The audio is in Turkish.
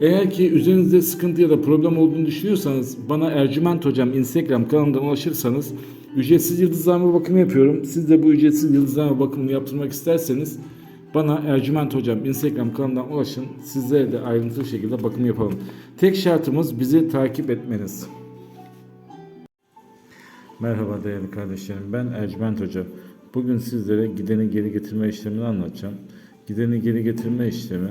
Eğer ki üzerinizde sıkıntı ya da problem olduğunu düşünüyorsanız bana Ercüment Hocam Instagram kanalından ulaşırsanız ücretsiz yıldızlama bakımı yapıyorum. Siz de bu ücretsiz yıldızlama bakımını yaptırmak isterseniz bana Ercüment Hocam Instagram kanalından ulaşın. Sizlere de ayrıntılı şekilde bakım yapalım. Tek şartımız bizi takip etmeniz. Merhaba değerli kardeşlerim. Ben Ercüment Hoca. Bugün sizlere gideni geri getirme işlemini anlatacağım. Gideni geri getirme işlemi